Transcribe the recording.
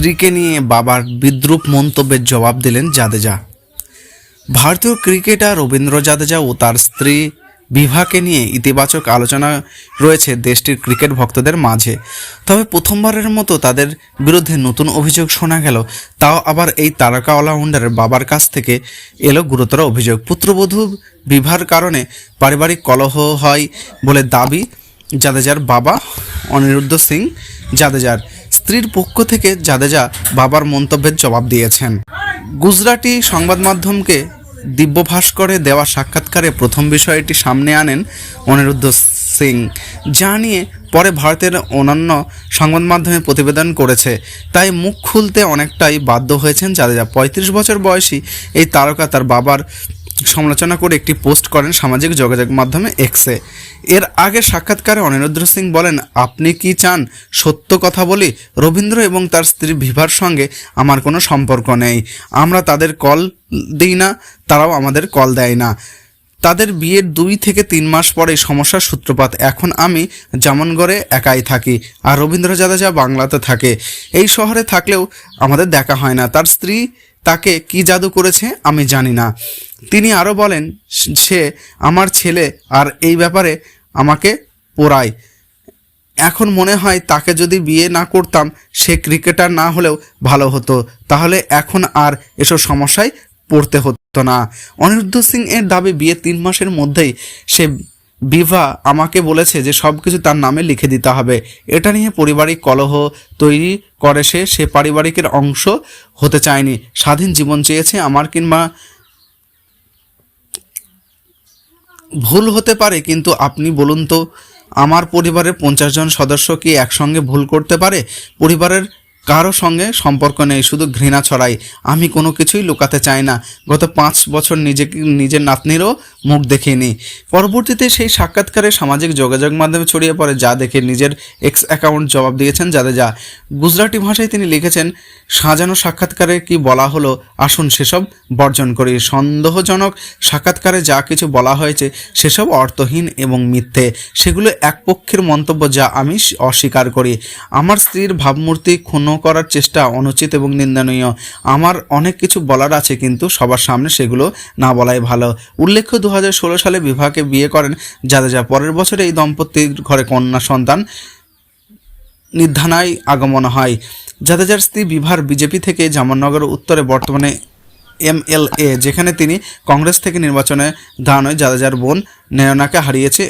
স্ত্রীকে নিয়ে বাবার বিদ্রুপ মন্তব্যের জবাব দিলেন জাদেজা। ভারতীয় ক্রিকেটার রবীন্দ্র জাদেজা ও তার স্ত্রী বিভাকে নিয়ে ইতিবাচক আলোচনা রয়েছে দেশটির ক্রিকেট ভক্তদের মাঝে। তবে প্রথমবারের মতো তাদের বিরুদ্ধে নতুন অভিযোগ শোনা গেল। তাও আবার এই তারকা অলরাউন্ডারের বাবার কাছ থেকে এলো গুরুতর অভিযোগ। পুত্রবধূ বিভার কারণে পারিবারিক কলহ হয় বলে দাবি জাদেজার বাবা অনিরুদ্ধ সিং জাদেজার। স্ত্রীর পক্ষ থেকে জাদেজা বাবার মন্তব্যের জবাব দিয়েছেন। গুজরাটি সংবাদ মাধ্যমকে দিব্য ভাস্করে দেওয়া সাক্ষাৎকারে প্রথম বিষয়টি সামনে আনেন অনিরুদ্ধ সিং, যা নিয়ে পরে ভারতের অন্যান্য সংবাদ মাধ্যমে প্রতিবেদন করেছে। তাই মুখ খুলতে অনেকটাই বাধ্য হয়েছেন জাদেজা। পঁয়ত্রিশ বছর বয়সী এই তারকা তার বাবার সমালোচনা করে একটি পোস্ট করেন সামাজিক যোগাযোগ মাধ্যমে এক্সে। এর আগে সাক্ষাৎকারে অনিরুদ্ধ সিং বলেন, আপনি কি চান সত্য কথা বলি? রবীন্দ্র এবং তার স্ত্রী ভিভার সঙ্গে আমার কোনো সম্পর্ক নেই। আমরা তাদের কল দিই না, তারাও আমাদের কল দেয় না। তাদের বিয়ের দুই থেকে তিন মাস পরে সমস্যার সূত্রপাত। এখন আমি জামনগড়ে একাই থাকি আর রবীন্দ্র জাদেজা বাংলাতে থাকে। এই শহরে থাকলেও আমাদের দেখা হয় না। তার স্ত্রী তাকে কি জাদু করেছে আমি জানি না। তিনি আরও বলেন, সে আমার ছেলে আর এই ব্যাপারে আমাকে পোড়ায়। এখন মনে হয় তাকে যদি বিয়ে না করতাম, সে ক্রিকেটার না হলেও ভালো হতো। তাহলে এখন আর এসব সমস্যায় পড়তে হতো না। অনিরুদ্ধ সিং এর দাবি বিয়ে তিন মাসের মধ্যেই সে বিভা আমাকে বলেছে যে সব কিছু তার নামে লিখে দিতে হবে। এটা নিয়ে পারিবারিক কলহ তৈরি করে সে সে পারিবারিকের অংশ হতে চায়নি। স্বাধীন জীবন চেয়েছে আমার কিংবা ভুল হতে পারে, কিন্তু আপনি বলুন তো, আমার পরিবারের পঞ্চাশ জন সদস্য কি একসঙ্গে ভুল করতে পারে? পরিবারের কারও সঙ্গে সম্পর্ক নেই, শুধু ঘৃণা ছড়াই আমি কোনো কিছুই লুকাতে চাই না। গত পাঁচ বছর নিজেকে নিজের নাতনিরও মুখ দেখিনি। পরবর্তীতে সেই সাক্ষাৎকারে সামাজিক যোগাযোগ মাধ্যমে ছড়িয়ে পড়ে, যা দেখে নিজের এক্স অ্যাকাউন্ট জবাব দিয়েছেন যা গুজরাটি ভাষায় তিনি লিখেছেন, সাজানো সাক্ষাৎকারে কি বলা হলো? আসুন সেসব বর্জন করি। সন্দেহজনক সাক্ষাৎকারে যা কিছু বলা হয়েছে, সেসব অর্থহীন এবং মিথ্যে। সেগুলো এক পক্ষের মন্তব্য যা আমি অস্বীকার করি। আমার স্ত্রীর ভাবমূর্তি ক্ষুণ্ণ করার চেষ্টা অনুচিত এবং নিন্দনীয়। আমার অনেক কিছু বলার আছে কিন্তু সবার সামনে সেগুলো না বলাই ভালো। উল্লেখ্য দু হাজার ষোলো সালে বিবাহকে বিয়ে করেন যাদেজা পরের বছরে এই দম্পতির ঘরে কন্যা সন্তান নির্ধানায় আগমন হয়। জাদেজার স্ত্রী বিভার বিজেপি থেকে জামাননগর উত্তরে বর্তমানে এমএলএ যেখানে তিনি কংগ্রেস থেকে নির্বাচনে দাঁড়ানোয় জাদেজার বোন নয়নাকে হারিয়েছে